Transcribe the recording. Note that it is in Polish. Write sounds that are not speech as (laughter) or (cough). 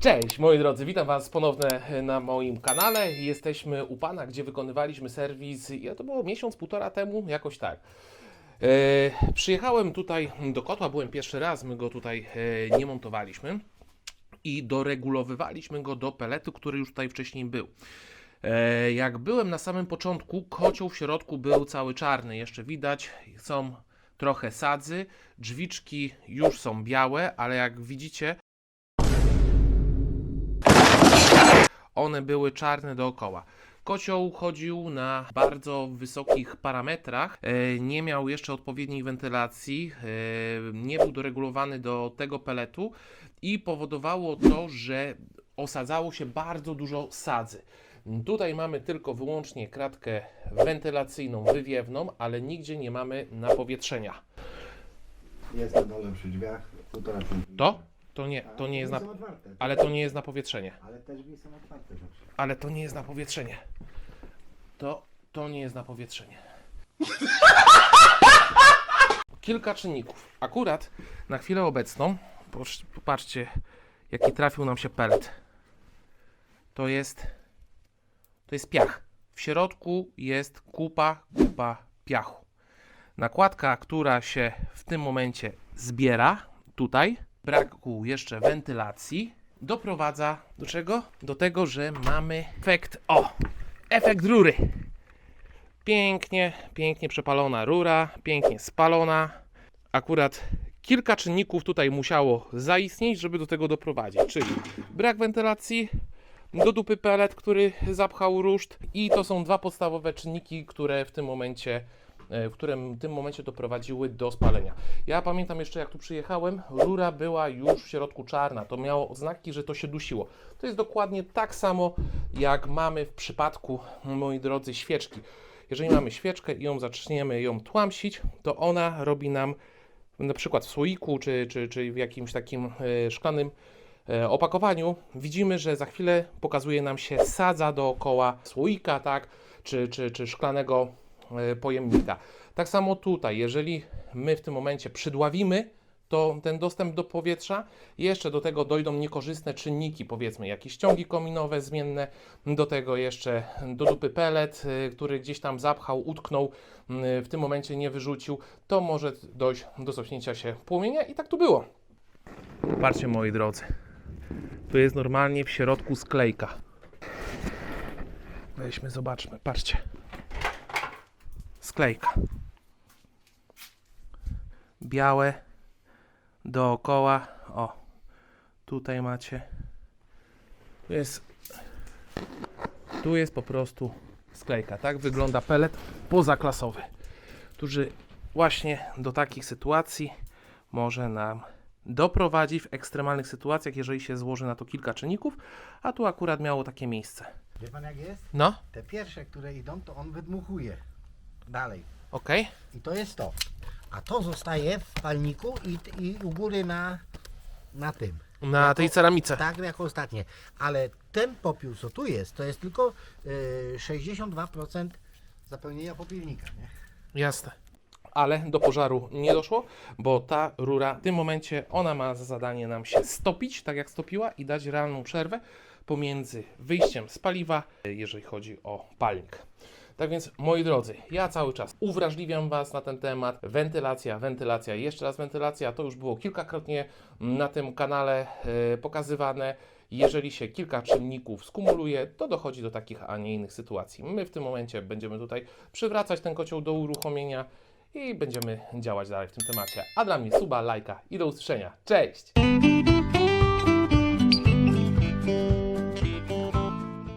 Cześć moi drodzy, witam Was ponownie na moim kanale. Jesteśmy u Pana, gdzie wykonywaliśmy serwis, ja to było miesiąc, półtora temu, jakoś tak. E, przyjechałem tutaj do kotła, byłem pierwszy raz, my go tutaj e, nie montowaliśmy i doregulowywaliśmy go do peletu, który już tutaj wcześniej był. E, jak byłem na samym początku, kocioł w środku był cały czarny, jeszcze widać, są trochę sadzy, drzwiczki już są białe, ale jak widzicie, one były czarne dookoła. Kocioł chodził na bardzo wysokich parametrach, e, nie miał jeszcze odpowiedniej wentylacji, e, nie był doregulowany do tego peletu i powodowało to, że osadzało się bardzo dużo sadzy. Tutaj mamy tylko wyłącznie kratkę wentylacyjną, wywiewną, ale nigdzie nie mamy napowietrzenia. Jest na dole przy drzwiach, półtora centymetra. To? To nie, to nie jest na, Drzwi są otwarte. ale to nie jest napowietrzenie. Ale te drzwi są otwarte zawsze. Ale to nie jest na powietrzenie. To, to nie jest na powietrzenie. (laughs) Kilka czynników. Akurat na chwilę obecną, posz- popatrzcie, jaki trafił nam się pelet. To jest, to jest piach. W środku jest kupa, kupa piachu. Nakładka, która się w tym momencie zbiera, tutaj, braku jeszcze wentylacji, doprowadza do czego? Do tego, że mamy efekt, o, efekt rury. Pięknie, pięknie przepalona rura, pięknie spalona. Akurat kilka czynników tutaj musiało zaistnieć, żeby do tego doprowadzić, czyli brak wentylacji, do dupy pelet, który zapchał ruszt i to są dwa podstawowe czynniki, które w tym momencie w którym w tym momencie doprowadziły do spalenia. Ja pamiętam jeszcze jak tu przyjechałem, rura była już w środku czarna. To miało oznaki, że to się dusiło. To jest dokładnie tak samo jak mamy w przypadku, moi drodzy, świeczki. Jeżeli mamy świeczkę i ją zaczniemy ją tłamsić, to ona robi nam na przykład w słoiku czy, czy, czy w jakimś takim e, szklanym e, opakowaniu widzimy, że za chwilę pokazuje nam się sadza dookoła słoika, tak, czy, czy, czy szklanego e, pojemnika. Tak samo tutaj, jeżeli my w tym momencie przydławimy, to ten dostęp do powietrza, jeszcze do tego dojdą niekorzystne czynniki, powiedzmy jakieś ściągi kominowe zmienne, do tego jeszcze do dupy pelet, y, który gdzieś tam zapchał, utknął, w tym momencie nie wyrzucił, to może dojść do cofnięcia się płomienia i tak tu było. Patrzcie moi drodzy, tu jest normalnie w środku sklejka. Weźmy, zobaczmy, patrzcie. Sklejka. Białe dookoła. O, tutaj macie. Tu jest, tu jest po prostu sklejka. Tak wygląda pelet pozaklasowy, który właśnie do takich sytuacji może nam doprowadzić w ekstremalnych sytuacjach, jeżeli się złoży na to kilka czynników, a tu akurat miało takie miejsce. Wie pan jak jest? No, Te pierwsze, które idą, to on wydmuchuje. Dalej. ok. I to jest to. A to zostaje w palniku i, i u góry na, na tym. Na tej ceramice. Tak jako ostatnie. Ale ten popiół, co tu jest, to jest tylko y, 62% zapełnienia popielnika. Nie? Jasne. Ale do pożaru nie doszło, bo ta rura w tym momencie ona ma za zadanie nam się stopić, tak jak stopiła, i dać realną przerwę pomiędzy wyjściem z paliwa, jeżeli chodzi o palnik. Tak więc, moi drodzy, ja cały czas uwrażliwiam Was na ten temat. Wentylacja, wentylacja, jeszcze raz wentylacja. To już było kilkakrotnie na tym kanale e, pokazywane. Jeżeli się kilka czynników skumuluje, to dochodzi do takich, a nie innych sytuacji. My w tym momencie będziemy tutaj przywracać ten kocioł do uruchomienia i będziemy działać dalej w tym temacie. A dla mnie suba, lajka i do usłyszenia. Cześć!